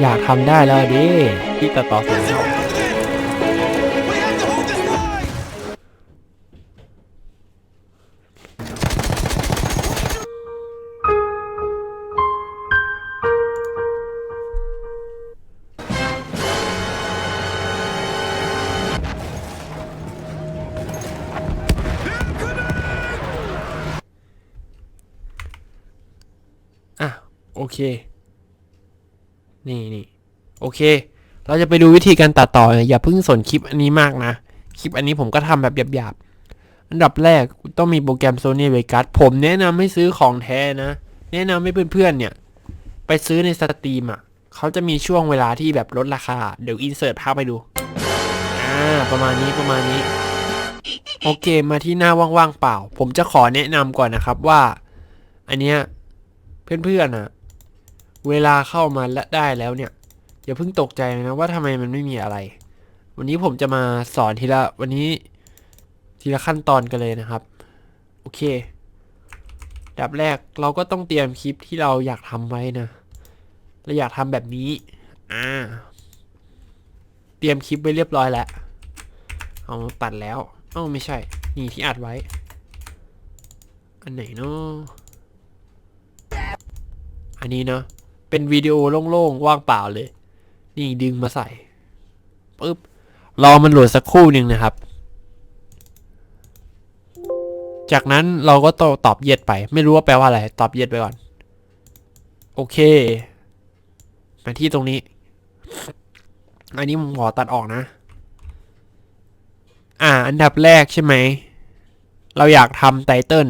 อยากทำได้แล้วดิที่ตัดต่อเสร็จแล้ว We have to hold this line! อะ โอเค นี่นี่โอเค เราจะไปดูวิธีการตัดต่อ อย่าเพิ่งสนคลิปอันนี้มากนะ คลิปอันนี้ผมก็ทำแบบหยาบๆ อันดับแรกต้องมีโปรแกรม Sony Vegas ผมแนะนำให้ซื้อของแท้นะ แนะนำให้เพื่อนๆเนี่ย ไปซื้อในสตรีมอะ เขาจะมีช่วงเวลาที่แบบลดราคา เดี๋ยวอินเสิร์ตภาพไปดู อ่า ประมาณนี้ประมาณนี้ โอเค มาที่หน้าว่างๆเปล่า ผมจะขอแนะนำก่อนนะครับว่า อันเนี้ยเพื่อนๆอะ เวลาเข้ามาและได้แล้วเนี่ยอย่าเพิ่งตกใจนะว่าทำไมมันไม่มีอะไร วันนี้ผมจะมาสอนทีละวันนี้ทีละขั้นตอนกันเลยนะครับ โอเคดับแรกเราก็ต้องเตรียมคลิปที่เราอยากทำไว้นะเราอยากทำแบบนี้อ่าเตรียมคลิปไว้เรียบร้อยแล้วเอามาตัดแล้วเอ้าไม่ใช่ นี่ที่อัดไว้ อันไหนเนาะอันนี้เนาะ เป็นวิดีโอโล่งๆว่างเปล่าเลย นี่ดึงมาใส่ปึ๊บรอมันโหลดสักครู่หนึ่งนะครับ จากนั้นเราก็ตตอบเย็ดไป ไม่รู้ว่าแปลว่าอะไร ตอบเย็ดไปก่อน โอเค มาที่ตรงนี้ อันนี้ผมขอตัดออกนะ อ่า อันดับแรกใช่ไหม เราอยากทำไตเติล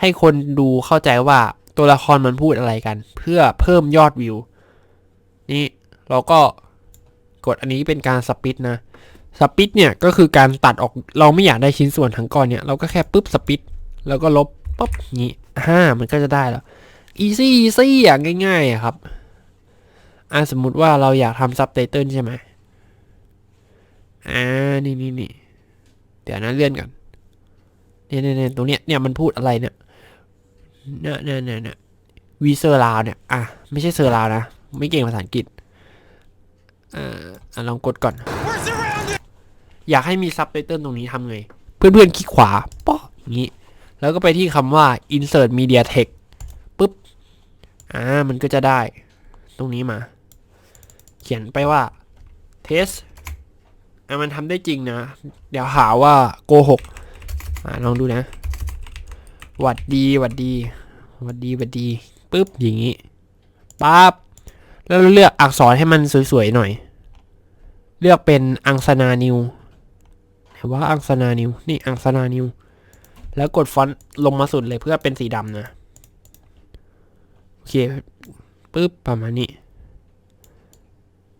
ให้คนดูเข้าใจว่า ตัวละครมันพูดอะไรกัน เพื่อเพิ่มยอดวิว นี่เราก็กดอันนี้เป็นการสปิดนะสปิดเนี่ยก็คือการตัดออกเราไม่อยากได้ชิ้นส่วนทั้งก้อนเนี่ย เราก็แค่ปุ๊บสปิดแล้วก็ลบปุ๊บนี้ฮ่ามันก็จะได้แล้วอีซี่อีซี่อย่างง่ายๆครับอ่าสมมุติว่าเราอยากทำซับไตเติลใช่ไหมอ่านี่นี่นี่เดี๋ยวนะเลื่อนก่อนเนเนี่ยเนี่ยตรงเนี้ยเนี่ยมันพูดอะไรเนี่ย เนี่ยเนี่ยเนี่ยเนี่ยวีเซอร์ลาวเนี่ย อะ ไม่ใช่เซอร์ลาวนะ ไม่เก่งภาษาอังกฤษ เอ่อลองกดก่อน อยากให้มีซับไตเติลตรงนี้ทำไง เพื่อนๆ คลิกขวาป๊อกอย่างนี้ แล้วก็ไปที่คำว่า insert media text ปุ๊บ อ่า มันก็จะได้ ตรงนี้มา เขียนไปว่า test อะมันทำได้จริงนะ เดี๋ยวหาว่าโกหก อ่าลองดูนะ หวัดดีหวัดดีหวัดดีหวัดดีปุ๊บอย่างนี้ปั๊บแล้วเลือกอักษรให้มันสวยๆหน่อย เลือกเป็นอังสนานิวไหนว่าอังสนานิวนี่อังสนานิวแล้วกดฟอนต์ลงมาสุดเลยเพื่อเป็นสีดำนะโอเคปึ๊บประมาณนี้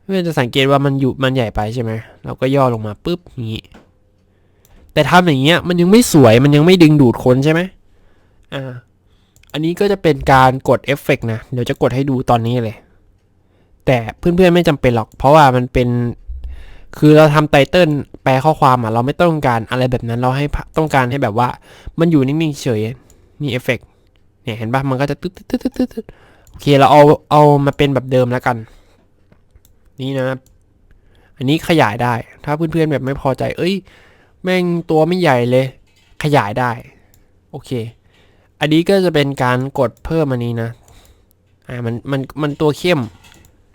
เพื่อนจะสังเกตว่ามันอยู่มันใหญ่ไปใช่ไหมเราก็ย่อลงมาปึ๊บอย่างนี้ แต่ทำอย่างเงี้ยมันยังไม่สวยมันยังไม่ดึงดูดคนใช่ไหม อ่า อันนี้ก็จะเป็นการกดเอฟเฟกต์นะ เดี๋ยวจะกดให้ดูตอนนี้เลย แต่เพื่อนๆไม่จำเป็นหรอก เพราะว่ามันเป็น คือเราทำไตเติลแปลข้อความอะ เราไม่ต้องการอะไรแบบนั้น เราให้ต้องการให้แบบว่า มันอยู่นิ่งๆเฉย นี่เอฟเฟกต์เนี่ยเห็นปะมันก็จะตึ๊ดตึ๊ดตึ๊ดตึ๊ดตึ๊ดโอเค เราเอาเอามาเป็นแบบเดิมแล้วกัน นี่นะ อันนี้ขยายได้ ถ้าเพื่อนๆแบบไม่พอใจ เอ้ย แม่งตัวไม่ใหญ่เลย ขยายได้ โอเค อันนี้ก็จะเป็นการกดเพิ่มอันนี้นะ อ่ามันมันมันตัวเข้ม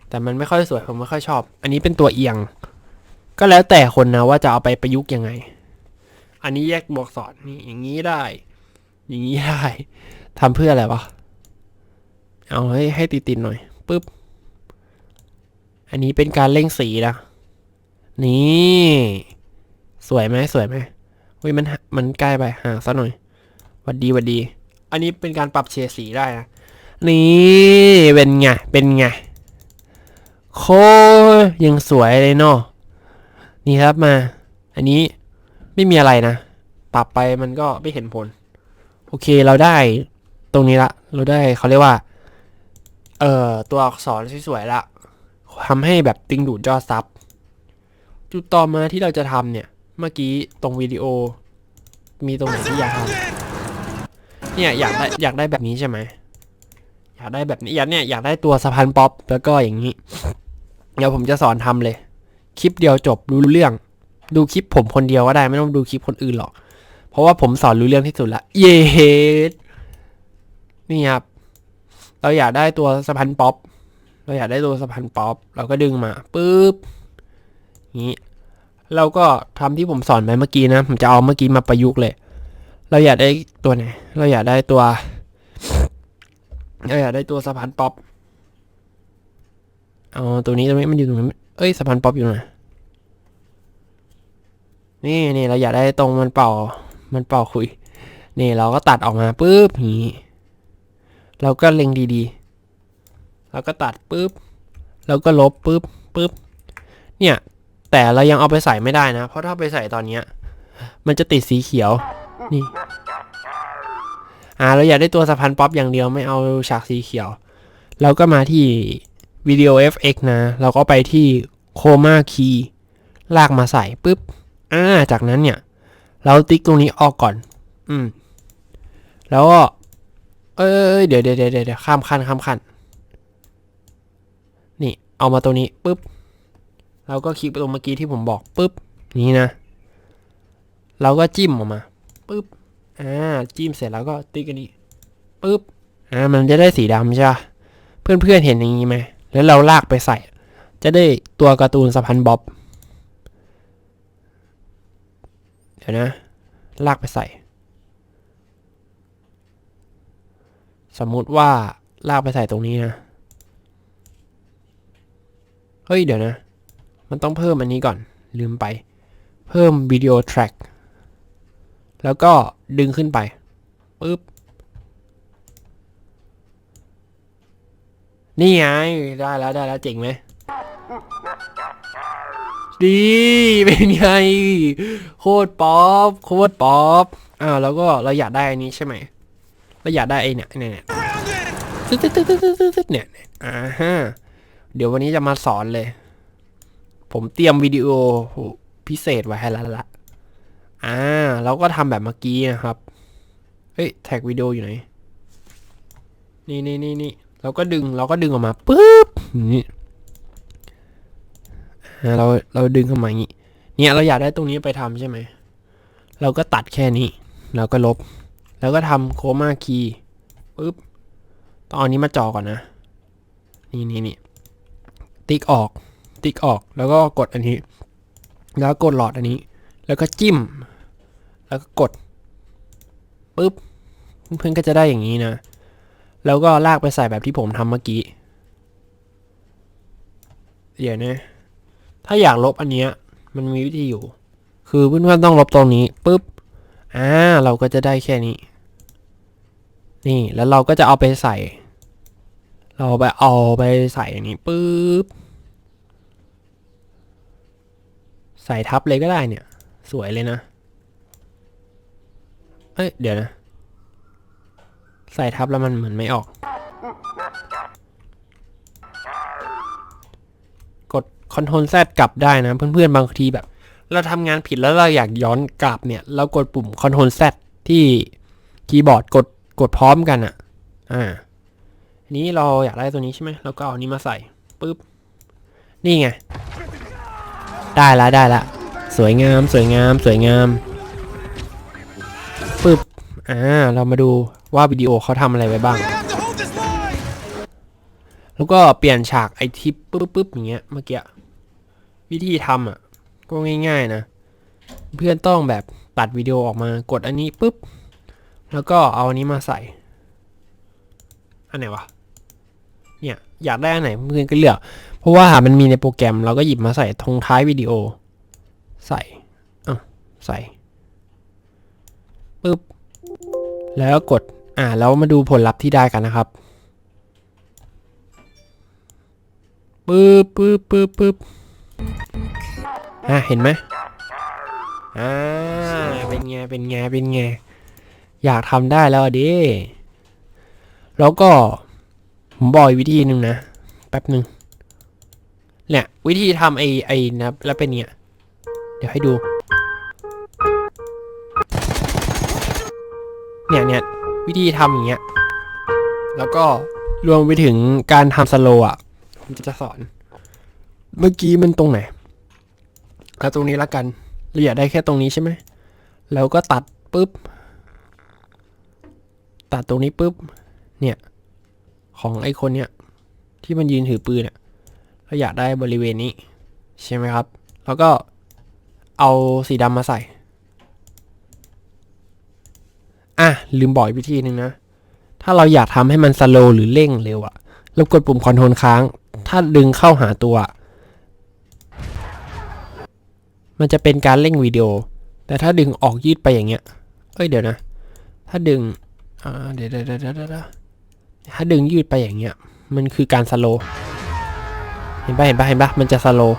แต่มันไม่ค่อยสวยผมไม่ค่อยชอบ อันนี้เป็นตัวเอียง ก็แล้วแต่คนนะว่าจะเอาไปประยุกต์ยังไง อันนี้แยกบวกสอนนี่อย่างนี้ได้ อย่างนี้ได้ทำเพื่ออะไรวะ เอาให้ให้ติดๆหน่อยปึ๊บ อันนี้เป็นการเร่งสีนะ นี่ สวยไหมสวยไหมเฮ้ยมันมันใกล้ไปห่างซะหน่อยหวัดดีหวัดดี อันนี้เป็นการปรับเฉดสีได้นะนี่เป็นไง เป็นไง โคยังสวยเลยเนาะนี่ครับมา อันนี้ไม่มีอะไรนะ ปรับไปมันก็ไม่เห็นผล โอเคเราได้ตรงนี้ละ เราได้เขาเรียกว่า เอ่อ ตัวอักษรสวยๆละทำให้แบบติงดูดยอดซับจุดต่อมาที่เราจะทำเนี่ย เมื่อกี้ตรงวิดีโอ มีตรงไหนที่อยากทำ เนี่ยอยากได้อยากได้แบบนี้ใช่ไหมอยากได้แบบนี้อยากเนี่ยอยากได้ตัวสะพานป๊อปแล้วก็อย่างนี้ เดี๋ยวผมจะสอนทำเลย คลิปเดียวจบรู้เรื่อง ดูคลิปผมคนเดียวก็ได้ไม่ต้องดูคลิปคนอื่นหรอก เพราะว่าผมสอนรู้เรื่องที่สุดละเย้นี่ครับเราอยากได้ตัวสะพานป๊อปเราอยากได้ตัวสะพานป๊อปเราก็ดึงมาปุ๊บนี้เราก็ทำที่ผมสอนไปเมื่อกี้นะ ผมจะเอาเมื่อกี้มาประยุกต์เลย เราอยากได้ตัวไหน เราอยากได้ตัว เราอยากได้ตัวสะพานป๊อป เอาตัวนี้ตัวนี้มันอยู่ตรงนั้นเอ้ยสะพานป๊อปอยู่ไหนนี่นี่เราอยากได้ตรงมันเป่า มันเป่าคุย นี่เราก็ตัดออกมาปุ๊บอย่างนี้ เราก็เล็งดีๆเราก็ตัดปุ๊บ แล้วก็ลบปุ๊บปุ๊บ เนี่ย แต่เรายังเอาไปใส่ไม่ได้นะ เพราะถ้าไปใส่ตอนเนี้ย มันจะติดสีเขียว นี่ อ่า เราอยากได้ตัวสะพานป๊อปอย่างเดียวไม่เอาฉากสีเขียว เราก็มาที่วิดีโอ FX นะ เราก็ไปที่โคมาคีย์ลากมาใส่ปุ๊บ อ่า จากนั้นเนี่ย เราติ๊กตรงนี้ออกก่อน อืม แล้วก็ เอ้ย เดี๋ยวเดี๋ยวเดี๋ยวเดี๋ยวข้ามขั้นข้ามขั้น นี่ เอามาตัวนี้ปุ๊บ เราก็คลิกไปตรงเมื่อกี้ที่ผมบอกปุ๊บ นี้นะ เราก็จิ้มออกมา ปุ๊บอ่าจิ้มเสร็จแล้วก็ติ๊กอันนี้ปุ๊บอ่ามันจะได้สีดำใช่ปะเพื่อนๆเห็นอย่างนี้ไหมแล้วเราลากไปใส่ จะได้ตัวการ์ตูนสะพานบ๊อบเดี๋ยวนะ ลากไปใส่ สมมุติว่าลากไปใส่ตรงนี้นะ เฮ้ยเดี๋ยวนะ มันต้องเพิ่มอันนี้ก่อนลืมไป เพิ่มวิดีโอแทร็ก แล้วก็ดึงขึ้นไปปึ๊บนี่ไงได้แล้วได้แล้วเจ๋งไหมดีเป็นไงโคตรป๊อปโคตรป๊อปอ้าวแล้วก็เราอยากได้อันนี้ใช่ไหมเราอยากได้ไอ้เนี่ยเนี่ยเนี่ยตึ๊ดตึ๊ดตึ๊ดตึ๊ดตึ๊ดตึ๊ดเนี่ยอ่าฮะเดี๋ยววันนี้จะมาสอนเลย ผมเตรียมวิดีโอพิเศษไว้ให้แล้วละ อ่าเราก็ทำแบบเมื่อกี้นะครับ เฮ้ยแท็กวิดีโออยู่ไหน นี่นี่นี่นี่เราก็ดึงเราก็ดึงออกมาปุ๊บนี่เราเราดึงเข้ามาอย่างนี้ เนี่ยเราอยากได้ตรงนี้ไปทำใช่ไหม เราก็ตัดแค่นี้แล้วก็ลบ แล้วก็ทำโคมาคีย์ปุ๊บต้องเอานี้มาจอก่อนนะ นี่นี่นี่ติ๊กออก ติ๊กออก แล้วก็กดอันนี้ แล้วกดหลอดอันนี้ แล้วก็จิ้ม แล้วก็กดปุ๊บเพื่อนๆก็จะได้อย่างนี้นะ แล้วก็ลากไปใส่แบบที่ผมทำเมื่อกี้ เดี๋ยวนะถ้าอยากลบอันเนี้ยมันมีวิธีอยู่ คือเพื่อนๆต้องลบตรงนี้ปุ๊บอ่าเราก็จะได้แค่นี้ นี่แล้วเราก็จะเอาไปใส่ เราไปเอาไปใส่อย่างนี้ปุ๊บใส่ทับเลยก็ได้เนี่ย สวยเลยนะ เอ้ย เดี๋ยวนะ ใส่ทับแล้วมันเหมือนไม่ออก กด Ctrl Z กลับได้นะเพื่อนๆบางทีแบบ เราทำงานผิดแล้วเราอยากย้อนกลับเนี่ย เรากดปุ่ม Ctrl Z ที่คีย์บอร์ดกดกดพร้อมกันอะ่ะ อ่า นี้เราอยากได้ตัวนี้ใช่ไหมเราก็เอาอันนี้มาใส่ปุ๊บ นี่ไง ได้ละได้ละ สวยงามสวยงามสวยงาม อ่าเรามาดูว่าวิดีโอเขาทำอะไรไว้บ้าง We have to hold this line! แล้วก็เปลี่ยนฉากไอทิปปึ๊บปึ๊บอย่างเงี้ยเมื่อกี้วิธีทำอะ ก็ง่าย ๆนะ เพื่อนต้องแบบตัดวิดีโอออกมากดอันนี้ปุ๊บ แล้วก็เอาอันนี้มาใส่ อันไหนวะ เนี่ยอยากได้อันไหนเพื่อนก็เลือก เพราะว่ามันมีในโปรแกรมเราก็หยิบมาใส่ทงท้ายวิดีโอ ใส่อะใส่ปุ๊บ แล้วกดอ่าแล้วมาดูผลลัพธ์ที่ได้กันนะครับปึ๊บปึ๊บปึ๊บปึ๊บอะเห็นไหมอ่าเป็นไงเป็นไงเป็นไงอยากทำได้แล้วดิแล้วก็ผมบอกอีกวิธีหนึ่งนะแป๊บหนึ่งเนี่ยวิธีทำไอ้ไอ้นะแล้วเป็นเนี่ยเดี๋ยวให้ดู เนี่ยเนี่ยวิธีทำอย่างเงี้ย แล้วก็รวมไปถึงการทำสโลอะผมจะสอน เมื่อกี้มันตรงไหนเอาตรงนี้ละกันเราอยากได้แค่ตรงนี้ใช่ไหมแล้วก็ตัดปุ๊บ ตัดตรงนี้ปุ๊บ เนี่ย ของไอ้คนเนี้ยที่มันยืนถือปืนเนี่ยเราอยากได้บริเวณนี้ ใช่ไหมครับ แล้วก็เอาสีดำมาใส่ อะลืมบอกอีกวิธีหนึ่งนะ ถ้าเราอยากทำให้มันสโลหรือเร่งเร็วอะเรากดปุ่มคอนโทรลค้าง ถ้าดึงเข้าหาตัว มันจะเป็นการเร่งวิดีโอ แต่ถ้าดึงออกยืดไปอย่างเงี้ย เอ้ยเดี๋ยวนะ ถ้าดึงอ่าเดี๋ยวเดี๋ยวเดี๋ยวถ้าดึงยืดไปอย่างเงี้ย มันคือการสโลว์เห็นปะเห็นปะเห็นปะมันจะสโลว์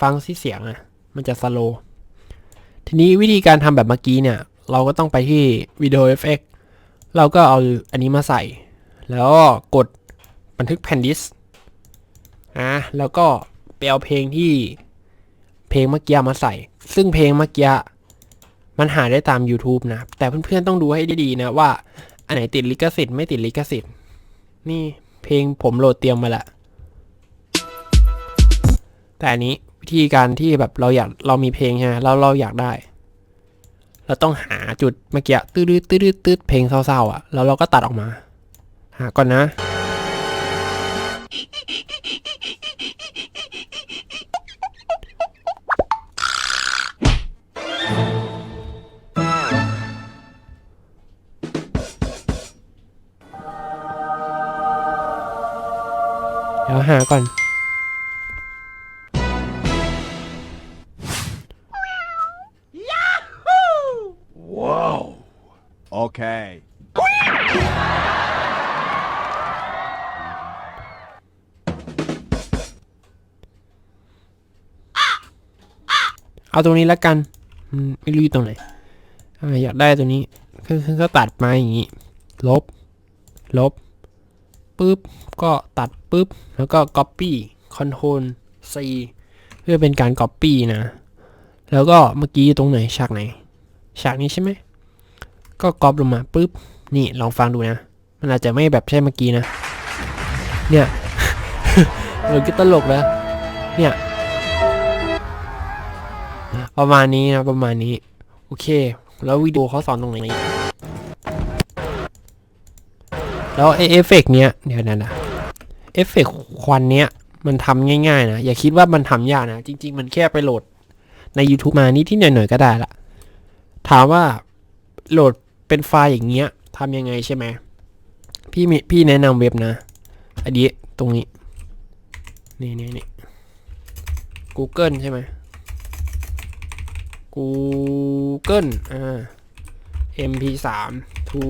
ฟังสิเสียงอะมันจะสโลว์ ทีนี้วิธีการทำแบบเมื่อกี้เนี่ย เราก็ต้องไปที่วิดีโอเอฟเฟกเราก็เอาอันนี้มาใส่ แล้วก็กดบันทึกแผ่นดิสก์อะแล้วก็ไปเอาเพลงที่เพลงเมื่อกี้มาใส่ ซึ่งเพลงเมื่อกี้มันหาได้ตาม YouTube นะ แต่เพื่อนๆต้องดูให้ดีๆนะว่า อันไหนติดลิขสิทธิ์ไม่ติดลิขสิทธิ์ นี่เพลงผมโหลดเตรียมมาละ แต่อันนี้ วิธีการที่แบบเราอยากเรามีเพลงใช่ไหมแล้วเราอยากได้ เราต้องหาจุดเมื่อกี้ตื้อตื้อตื้อตื้อเพลงเศร้าๆอะแล้วเราก็ตัดออกมา หาก่อนนะ เดี๋ยวหาก่อน Okay. เอาตรงนี้แล้วกันอืมไม่รู้อยู่ตรงไหนอ่าอยากได้ตรงนี้คือคือก็ตัดมาอย่างนี้ ลบ ลบ ปุ๊บ ก็ตัดปุ๊บ แล้วก็ copy control C เพื่อเป็นการ copy นะ แล้วก็เมื่อกี้ตรงไหน ฉากไหน ฉากนี้ใช่ไหม ก็ก๊อปลงมาปุ๊บ นี่ลองฟังดูนะ มันอาจจะไม่แบบใช่เมื่อกี้นะ เนี่ยเออก็ตลกแล้ว เนี่ย ประมาณนี้นะประมาณนี้ โอเค แล้ววิดีโอเขาสอนตรงไหนแล้วไอเอฟเฟกต์เนี้ยเดี๋ยวนะนะเอฟเฟกต์ควันเนี้ยมันทำง่ายๆนะ อย่าคิดว่ามันทำยากนะ จริง ๆ มันแค่ไปโหลดใน YouTube มานิดที่หน่อยๆก็ได้ละ ถามว่าโหลด เป็นไฟล์อย่างเงี้ยทำยังไงใช่ไหมพี่มีพี่แนะนำเว็บนะอันนี้ตรงนี้ นี่นี่นี่ Google ใช่ไหม Google อ่า MP3 to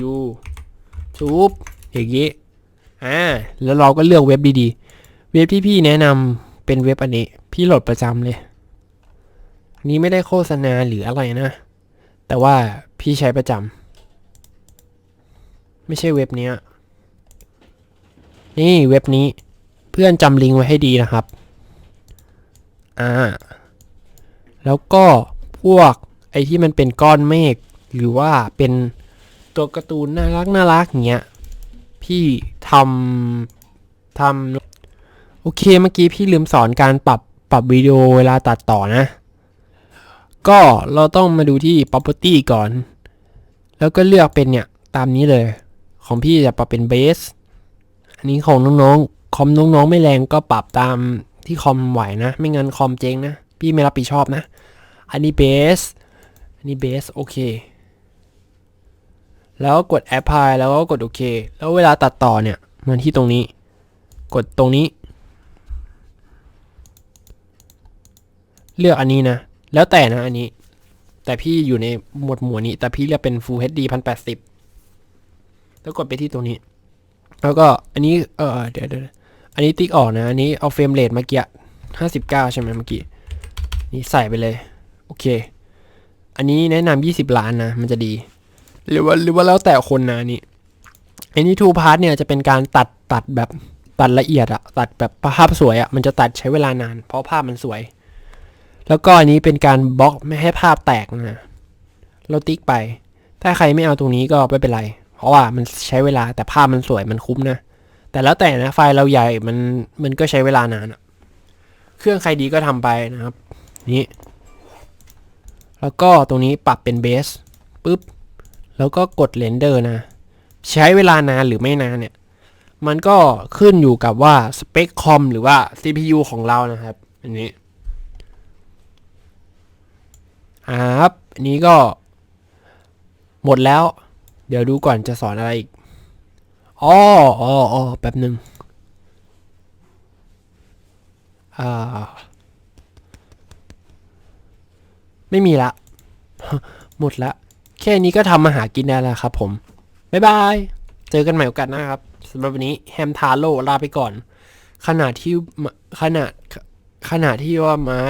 YouTube อย่างงี้อ่าแล้วเราก็เลือกเว็บดีๆ เว็บที่พี่แนะนำเป็นเว็บอันนี้ พี่โหลดประจำเลยนนี้ไม่ได้โฆษณาหรืออะไรนะ แต่ว่าพี่ใช้ประจำไม่ใช่เว็บนี้นี่เว็บนี้เพื่อนจำลิงก์ไว้ให้ดีนะครับอ่าแล้วก็พวกไอ้ที่มันเป็นก้อนเมฆหรือว่าเป็นตัวการ์ตูนน่ารักน่ารักเงี้ยพี่ทำทำโอเคเมื่อกี้พี่ลืมสอนการปรับปรับวิดีโอเวลาตัดต่อนะ ก็เราต้องมาดูที่ property ก่อน แล้วก็เลือกเป็นเนี่ย ตามนี้เลย ของพี่จะปรับเป็น base อันนี้ของน้องๆ คอมน้องๆ ไม่แรงก็ปรับตามที่คอมไหวนะ ไม่งั้นคอมเจ๊งนะ พี่ไม่รับผิดชอบนะ อันนี้เบสอันนี้เบสโอเค แล้วกด apply แล้วก็กดโอเค แล้วเวลาตัดต่อเนี่ยมันที่ตรงนี้ กดตรงนี้ เลือกอันนี้นะ แล้วแต่นะอันนี้ แต่พี่อยู่ในหมวดหมู่นี้ แต่พี่เลือกเป็น Full HD 1080 แล้วกดไปที่ตรงนี้ แล้วก็อันนี้เออเดี๋ยวเดี๋ยวอันนี้ติ๊กออกนะ อันนี้เอาเฟรมเรทเมื่อกี้ห้าสิบเก้าใช่ไหมเมื่อกี้ นี่ใส่ไปเลย โอเค อันนี้แนะนำยี่สิบล้านนะ มันจะดี หรือว่าหรือว่าแล้วแต่คนนะอันนี่อันนี้ทูพาร์ทเนี่ยจะเป็นการตัดตัดแบบตัดละเอียดอะตัดแบบภาพสวยอะมันจะตัดใช้เวลานาน เพราะภาพมันสวย แล้วก็อันนี้เป็นการบล็อกไม่ให้ภาพแตกนะเราติ๊กไป ถ้าใครไม่เอาตรงนี้ก็ไม่เป็นไร เพราะว่ามันใช้เวลาแต่ภาพมันสวยมันคุ้มนะ แต่แล้วแต่นะไฟล์เราใหญ่มันมันก็ใช้เวลานานอะเครื่องใครดีก็ทำไปนะครับ นี่ แล้วก็ตรงนี้ปรับเป็นเบสปุ๊บ แล้วก็กดเรนเดอร์นะ ใช้เวลานานหรือไม่นานเนี่ย มันก็ขึ้นอยู่กับว่าสเปคคอมหรือว่า CPU ของเรานะครับ อันนี้ อ่าครับอันนี้ก็ หมดแล้ว เดี๋ยวดูก่อนจะสอนอะไรอีกอ๋ออ๋อแป๊บหนึ่งอ่า ไม่มีละ หมดละ แค่นี้ก็ทำมาหากินได้แล้วครับผม บ๊ายบาย เจอกันใหม่โอกาสหน้าครับสำหรับวันนี้แฮมทาโร่ลาไปก่อนขนาดที่ขนาดขนาดที่ว่าไม้